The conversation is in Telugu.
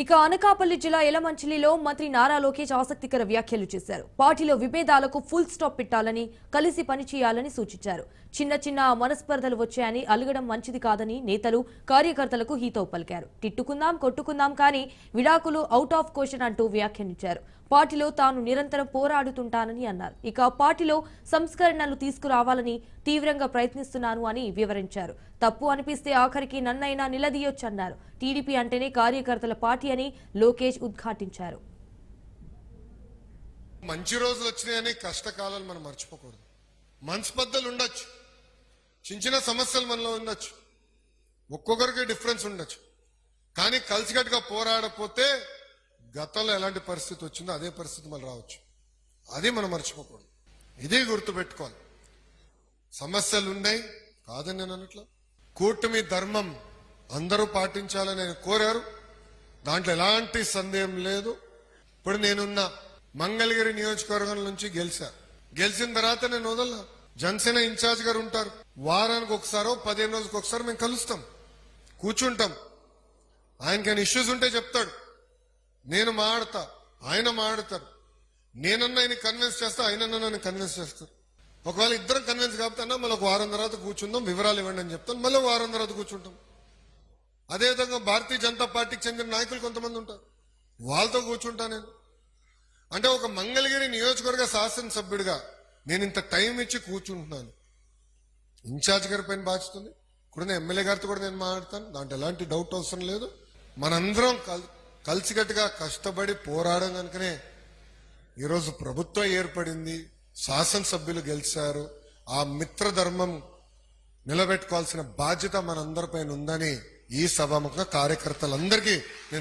ఇక అనకాపల్లి జిల్లా ఎలమంచిలిలో మంత్రి నారా లోకేష్ ఆసక్తికర వ్యాఖ్యలు చేశారు. పార్టీలో విభేదాలకు ఫుల్ స్టాప్ పెట్టాలని కలిసి పనిచేయాలని సూచించారు. చిన్న చిన్న మనస్పర్ధలు వచ్చాయని అలగడం మంచిది కాదని నేతలు కార్యకర్తలకు హీతో పలికారు. తిట్టుకుందాం కొట్టుకుందాం కానీ విడాకులు అవుట్ ఆఫ్ క్వశ్చన్ అంటూ వ్యాఖ్యానించారు పార్టీలో తాను నిరంతరం పోరాడుతుంటానని అన్నారు. ఇక పార్టీలో సంస్కరణలు తీసుకురావాలని తీవ్రంగా ప్రయత్నిస్తున్నాను అని వివరించారు. తప్పు అనిపిస్తే ఆఖరికి నన్నైనా నిలదీయొచ్చన్నారు. టీడీపీ అంటేనే కార్యకర్తల పార్టీ అని లోకేష్ ఉద్ఘాటించారు. మంచి రోజులు వచ్చినాయని కష్టకాలాలు మనం మర్చిపోకూడదు. మనస్పర్ధలు ఉండొచ్చు. చిన్న చిన్న సమస్యలు మనలో ఉండొచ్చు. ఒక్కొక్కరికి డిఫరెన్స్ ఉండొచ్చు. కానీ కలిసికట్టుగా పోరాడపోతే గతంలో ఎలాంటి పరిస్థితి వచ్చిందో అదే పరిస్థితి మళ్ళీ రావచ్చు. అది మనం మర్చిపోకూడదు. ఇది గుర్తుపెట్టుకోవాలి. సమస్యలు ఉన్నాయి కాదని నేను అన్నట్లు కూటమి ధర్మం అందరూ పాటించాలని నేను కోరారు. దాంట్లో ఎలాంటి సందేహం లేదు. ఇప్పుడు నేనున్న మంగళగిరి నియోజకవర్గం నుంచి గెలిచా. గెలిచిన తర్వాత నేను వదల జనసేన ఇన్ఛార్జ్ గారు ఉంటారు. వారానికి ఒకసారో పదిహేను రోజులకు ఒకసారి మేము కలుస్తాం. కూర్చుంటాం. ఆయనకైనా ఇష్యూస్ ఉంటే చెప్తాడు. నేను మాడతా ఆయన మాడతారు. నేనన్నా ఆయన కన్విన్స్ చేస్తా ఆయనన్నా నన్ను కన్విన్స్ చేస్తారు. ఒకవేళ ఇద్దరం కన్విన్స్ కాకపోతే మళ్ళీ ఒక వారం తర్వాత కూర్చుందాం వివరాలు ఇవ్వండి అని చెప్తాను. మళ్ళీ వారం తర్వాత కూర్చుంటాం. అదేవిధంగా భారతీయ జనతా పార్టీకి చెందిన నాయకులు కొంతమంది ఉంటారు. వాళ్ళతో కూర్చుంటా నేను. అంటే ఒక మంగళగిరి నియోజకవర్గ శాసనసభ్యుడిగా నేను ఇంత టైం ఇచ్చి కూర్చుంటున్నాను. ఇన్ఛార్జ్ గారి పైన బాధ్యతుంది ఇప్పుడు నేను ఎమ్మెల్యే గారితో కూడా నేను మాట్లాడతాను. దాంట్లో ఎలాంటి డౌట్ అవసరం లేదు. మనందరం కల్ కలిసికట్టుగా కష్టపడి పోరాడడం కనుకనే ఈరోజు ప్రభుత్వం ఏర్పడింది శాసనసభ్యులు గెలిచారు ఆ మిత్రధర్మం నిలబెట్టుకోవాల్సిన బాధ్యత మనందరిపైన ఉందని ఈ సభాముఖ కార్యకర్తలందరికీ నేను